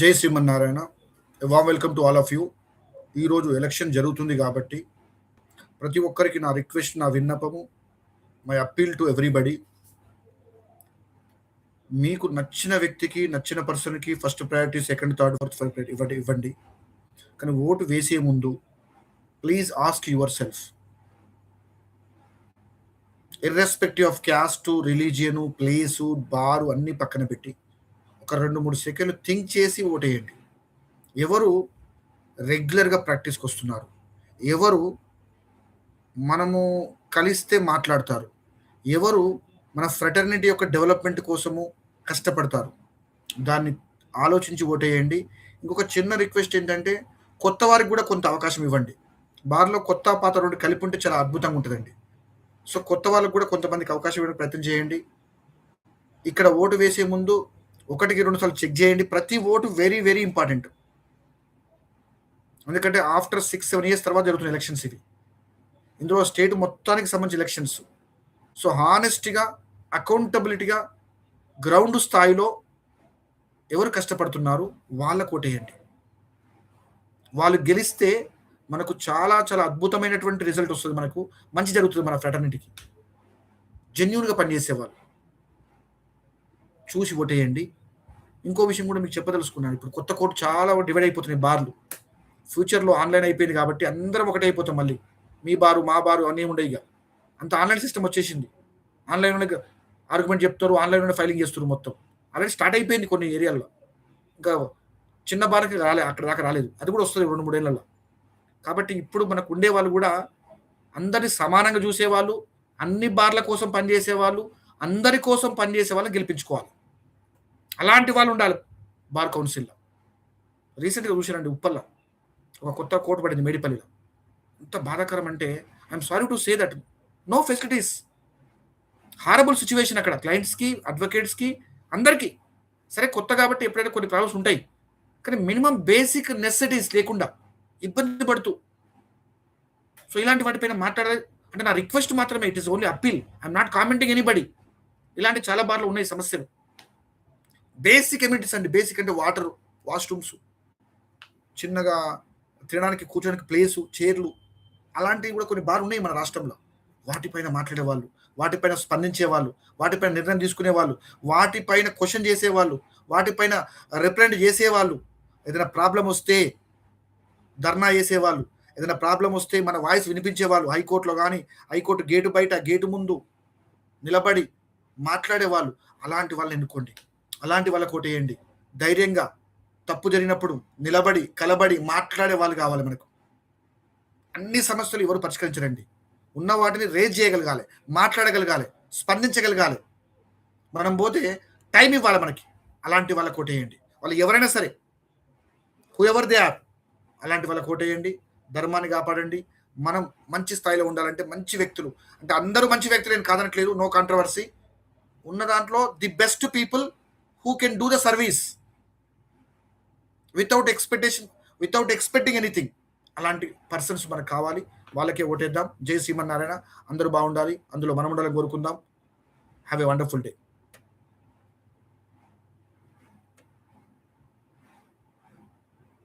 జై Shrimannarayana. Warm welcome to all of you ఈరోజు election జరుగుతుంది కాబట్టి ప్రతి ఒక్కరికి నా రిక్వెస్ట్ నా విన్నపము మై అప్పీల్ టు ఎవ్రీబడి మీకు నచ్చిన వ్యక్తికి నచ్చిన పర్సన్కి first priority second third fourth five ఇవ్వండి ఇవ్వండి. కానీ ఓటు వేసే ముందు please ask yourself irrespective of caste religion place bar అన్ని పక్కన పెట్టి ఒక రెండు మూడు సెకండ్లు థింక్ చేసి ఓటేయండి. ఎవరు రెగ్యులర్గా ప్రాక్టీస్కి వస్తున్నారు ఎవరు మనము కలిస్తే మాట్లాడతారు? ఎవరు మన ఫ్రెటర్నిటీ యొక్క డెవలప్మెంట్ కోసము కష్టపడతారు? దాన్ని ఆలోచించి ఓటేయండి. ఇంకొక చిన్న రిక్వెస్ట్ ఏంటంటే కొత్త వారికి కూడా కొంత అవకాశం ఇవ్వండి. బార్లో కొత్త పాత రెండు కలిపి ఉంటే చాలా అద్భుతంగా ఉంటుందండి. సో కొత్త వాళ్ళకు కూడా కొంతమందికి అవకాశం ఇవ్వడం ప్రయత్నం చేయండి. ఇక్కడ ఓటు వేసే ముందు ఒకటికి రెండు సార్లు చెక్ చేయండి. ప్రతి ఓటు వెరీ వెరీ ఇంపార్టెంట్. ఎందుకంటే ఆఫ్టర్ సిక్స్ సెవెన్ ఇయర్స్ తర్వాత జరుగుతున్న ఎలక్షన్స్ ఇవి. ఇందులో స్టేట్ మొత్తానికి సంబంధించి ఎలక్షన్స్. సో హానెస్ట్గా అకౌంటబిలిటీగా గ్రౌండ్ స్థాయిలో ఎవరు కష్టపడుతున్నారు? వాళ్ళ కోటేయండి వాళ్ళు గెలిస్తే మనకు చాలా చాలా అద్భుతమైనటువంటి రిజల్ట్ వస్తుంది మనకు. మంచి జరుగుతుంది మన ఫ్రెటర్నిటీకి. జెన్యున్గా పనిచేసేవాళ్ళు. చూసి ఓటేయండి. ఇంకో విషయం కూడా మీకు చెప్పదలుచుకున్నాను. ఇప్పుడు కొత్త కోర్టు చాలా డివైడ్ అయిపోతున్నాయి బార్లు. ఫ్యూచర్లో ఆన్లైన్ అయిపోయింది కాబట్టి అందరం ఒకటే అయిపోతాం మళ్ళీ. మీ బారు మా బారు అన్నీ ఉండే ఇక. అంత ఆన్లైన్ సిస్టమ్ వచ్చేసింది. ఆన్లైన్లోనే ఆర్గ్యుమెంట్ చెప్తారు ఆన్లైన్లోనే ఫైలింగ్ చేస్తారు మొత్తం. ఆల్రెడీ స్టార్ట్ అయిపోయింది కొన్ని ఏరియాల్లో. ఇంకా చిన్న బార్కి రాలే అక్కడ దాకా రాలేదు. అది కూడా వస్తుంది రెండు మూడేళ్ళలో కాబట్టి ఇప్పుడు మనకు ఉండే వాళ్ళు కూడా అందరిని సమానంగా చూసేవాళ్ళు అన్ని బార్ల కోసం పనిచేసే వాళ్ళు అందరి కోసం పనిచేసే వాళ్ళని గెలిపించుకోవాలి. అలాంటి వాళ్ళు ఉండాలి. బార్ కౌన్సిల్లో. రీసెంట్గా చూసారండి ఉప్పల్లో. ఒక కొత్త కోర్టు పడింది మేడిపల్లిలో. ఎంత బాధాకరం అంటే I'm sorry to say that no facilities horrible situation అక్కడ. క్లయింట్స్కి అడ్వకేట్స్కి అందరికీ. సరే కొత్త కాబట్టి ఎప్పుడైనా కొన్ని ప్రాబ్లమ్స్ ఉంటాయి. కానీ మినిమం బేసిక్ నెసెసిటీస్ లేకుండా ఇబ్బంది పడుతూ. సో ఇలాంటి వాటిపైన మాట్లాడాలి అంటే నా రిక్వెస్ట్ మాత్రమే. It is only appeal I'm not commenting anybody ఇలాంటి చాలా బార్లు ఉన్నాయి సమస్యలు. బేసిక్ ఎమ్యూనిటీస్ అండి. బేసిక్ అంటే వాటర్ వాష్రూమ్స్ చిన్నగా తినడానికి కూర్చోడానికి ప్లేసు చైర్లు అలాంటివి కూడా కొన్ని బార్లు ఉన్నాయి మన రాష్ట్రంలో. వాటిపైన మాట్లాడే వాళ్ళు వాటిపైన స్పందించే వాళ్ళు వాటిపైన నిర్ణయం తీసుకునే వాళ్ళు వాటిపైన క్వశ్చన్ చేసేవాళ్ళు వాటిపైన రిప్రజెంట్ చేసేవాళ్ళు. ఏదైనా ప్రాబ్లం వస్తే ధర్నా చేసేవాళ్ళు. ఏదైనా ప్రాబ్లం వస్తే మన వాయిస్ వినిపించేవాళ్ళు. హైకోర్టులో కానీ హైకోర్టు గేటు బయట గేటు ముందు నిలబడి మాట్లాడేవాళ్ళు. అలాంటి వాళ్ళని ఎన్నుకోండి. అలాంటి వాళ్ళ కోటేయండి ధైర్యంగా తప్పు జరిగినప్పుడు నిలబడి కలబడి మాట్లాడే వాళ్ళు కావాలి మనకు. అన్ని సమస్యలు ఎవరు పరిష్కరించరండి. ఉన్న వాటిని రేజ్ చేయగలగాలి మాట్లాడగలగాలి స్పందించగలగాలి. మనం పోతే టైం ఇవ్వాలి మనకి. అలాంటి వాళ్ళ కోటేయండి వాళ్ళు ఎవరైనా సరే హూ ఎవర్ దే ఆర్ అలాంటి వాళ్ళ కోటేయండి ధర్మాన్ని కాపాడండి. మనం మంచి స్థాయిలో ఉండాలంటే మంచి వ్యక్తులు. అంటే అందరూ మంచి వ్యక్తులు నేను కాదనట్లేదు నో కాంట్రవర్సీ ఉన్న దాంట్లో the best people who can do the service without expectation without expecting anything అలాంటి పర్సన్స్ మనకు కావాలి. వాళ్ళకే ఓటేద్దాం. జై శ్రీమన్నారాయణ. అందరూ బాగుండాలి. అందులో మనం ఉండాలని కోరుకుందాం. Have a wonderful day